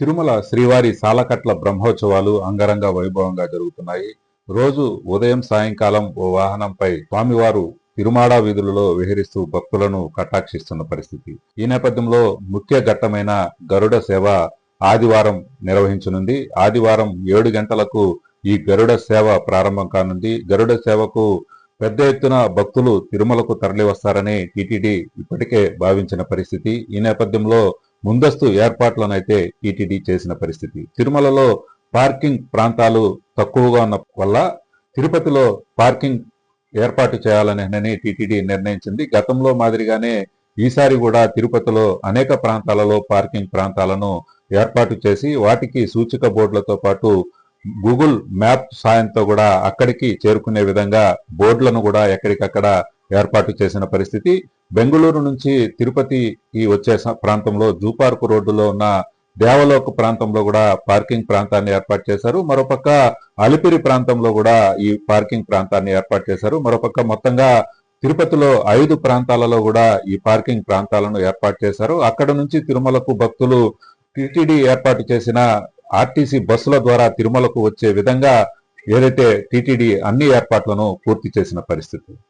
తిరుమల శ్రీవారి సాలకట్ల బ్రహ్మోత్సవాలు అంగరంగ వైభవంగా జరుగుతున్నాయి. రోజు ఉదయం సాయంకాలం ఓ వాహనంపై స్వామివారు తిరుమాడ వీధులలో విహరిస్తూ భక్తులను కటాక్షిస్తున్న పరిస్థితి. ఈ నేపథ్యంలో ముఖ్య ఘట్టమైన గరుడ సేవ ఆదివారం నిర్వహించనుంది. ఆదివారం ఏడు గంటలకు ఈ గరుడ సేవ ప్రారంభం కానుంది. గరుడ సేవకు పెద్ద ఎత్తున భక్తులు తిరుమలకు తరలివస్తారని టిటిడి టీటీడీ ఇప్పటికే భావించిన పరిస్థితి. ఈ నేపథ్యంలో ముందస్తు ఏర్పాట్లనైతే టీటీడీ చేసిన పరిస్థితి. తిరుమలలో పార్కింగ్ ప్రాంతాలు తక్కువగా ఉన్న వల్ల తిరుపతిలో పార్కింగ్ ఏర్పాటు చేయాలని టీటీడీ నిర్ణయించింది. గతంలో మాదిరిగానే ఈసారి కూడా తిరుపతిలో అనేక ప్రాంతాలలో పార్కింగ్ ప్రాంతాలను ఏర్పాటు చేసి వాటికి సూచిక బోర్డులతో పాటు గూగుల్ మ్యాప్ సాయంతో కూడా అక్కడికి చేరుకునే విధంగా బోర్డులను కూడా ఎక్కడికక్కడ ఏర్పాటు చేసిన పరిస్థితి. బెంగళూరు నుంచి తిరుపతికి వచ్చే ప్రాంతంలో జూ పార్క్ రోడ్డులో ఉన్న దేవలోక ప్రాంతంలో కూడా పార్కింగ్ ప్రాంతాన్ని ఏర్పాటు చేశారు. మరోపక్క అలిపిరి ప్రాంతంలో కూడా ఈ పార్కింగ్ ప్రాంతాన్ని ఏర్పాటు చేశారు. మరోపక్క మొత్తంగా తిరుపతిలో ఐదు ప్రాంతాలలో కూడా ఈ పార్కింగ్ ప్రాంతాలను ఏర్పాటు చేశారు. అక్కడ నుంచి తిరుమలకు భక్తులు టిటిడి ఏర్పాటు చేసిన ఆర్టీసీ బస్సుల ద్వారా తిరుమలకు వచ్చే విధంగా ఏదైతే టిటిడి అన్ని ఏర్పాట్లను పూర్తి చేసిన పరిస్థితి.